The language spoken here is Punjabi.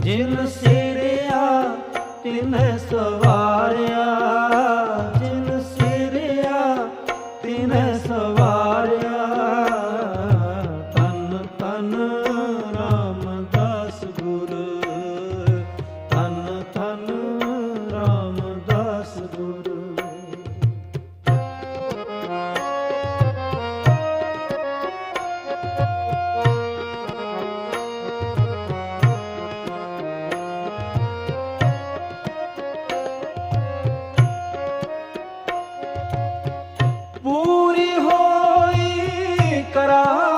ਜਿਨ ਸਿਰਿਆ ਤਿਨ ਸਵਾਰਿਆ ਜਿਨ ਸਿਰਿਆ ਤਿਨ ਸਵਾਰਿਆ। ਤਨ ਤਨ ਪੂਰੀ ਹੋਈ ਕਰਾ